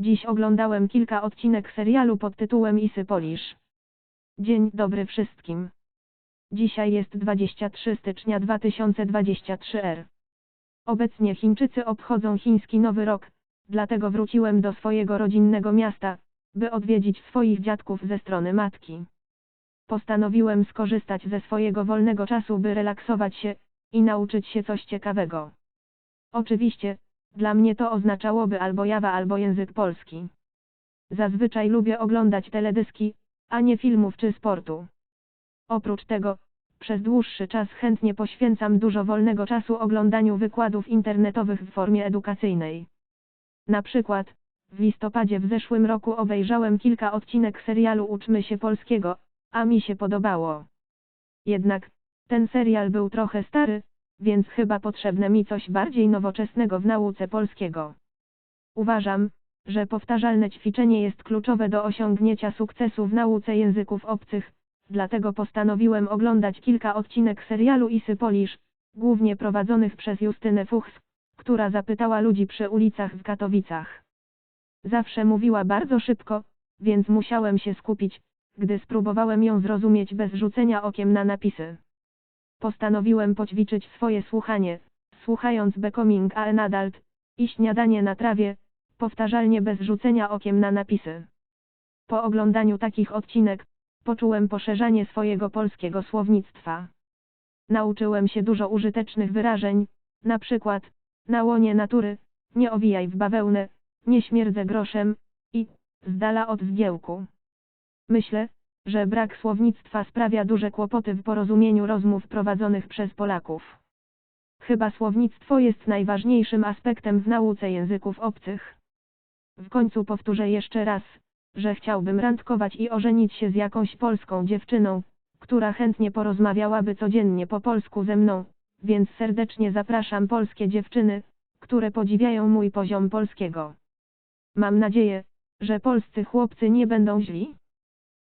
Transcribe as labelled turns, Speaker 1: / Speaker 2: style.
Speaker 1: Dziś oglądałem kilka odcinek serialu pod tytułem Isy Polisz. Dzień dobry wszystkim. Dzisiaj jest 23 stycznia 2023 r. Obecnie Chińczycy obchodzą chiński Nowy Rok, dlatego wróciłem do swojego rodzinnego miasta, by odwiedzić swoich dziadków ze strony matki. Postanowiłem skorzystać ze swojego wolnego czasu, by relaksować się i nauczyć się coś ciekawego. Oczywiście, dla mnie to oznaczałoby albo Jawa, albo język polski. Zazwyczaj lubię oglądać teledyski, a nie filmów czy sportu. Oprócz tego, przez dłuższy czas chętnie poświęcam dużo wolnego czasu oglądaniu wykładów internetowych w formie edukacyjnej. Na przykład, w listopadzie w zeszłym roku obejrzałem kilka odcinek serialu Uczmy się polskiego, a mi się podobało. Jednak, ten serial był trochę stary, więc chyba potrzebne mi coś bardziej nowoczesnego w nauce polskiego. Uważam, że powtarzalne ćwiczenie jest kluczowe do osiągnięcia sukcesu w nauce języków obcych, dlatego postanowiłem oglądać kilka odcinek serialu Isy Polisz, głównie prowadzonych przez Justynę Fuchs, która zapytała ludzi przy ulicach w Katowicach. Zawsze mówiła bardzo szybko, więc musiałem się skupić, gdy spróbowałem ją zrozumieć bez rzucenia okiem na napisy. Postanowiłem poćwiczyć swoje słuchanie, słuchając Becoming a an Adult i śniadanie na trawie, powtarzalnie bez rzucenia okiem na napisy. Po oglądaniu takich odcinek, poczułem poszerzanie swojego polskiego słownictwa. Nauczyłem się dużo użytecznych wyrażeń, na przykład, na łonie natury, nie owijaj w bawełnę, nie śmierdzę groszem, i, z dala od zgiełku. Myślę, że brak słownictwa sprawia duże kłopoty w porozumieniu rozmów prowadzonych przez Polaków. Chyba słownictwo jest najważniejszym aspektem w nauce języków obcych. W końcu powtórzę jeszcze raz, że chciałbym randkować i ożenić się z jakąś polską dziewczyną, która chętnie porozmawiałaby codziennie po polsku ze mną, więc serdecznie zapraszam polskie dziewczyny, które podziwiają mój poziom polskiego. Mam nadzieję, że polscy chłopcy nie będą źli.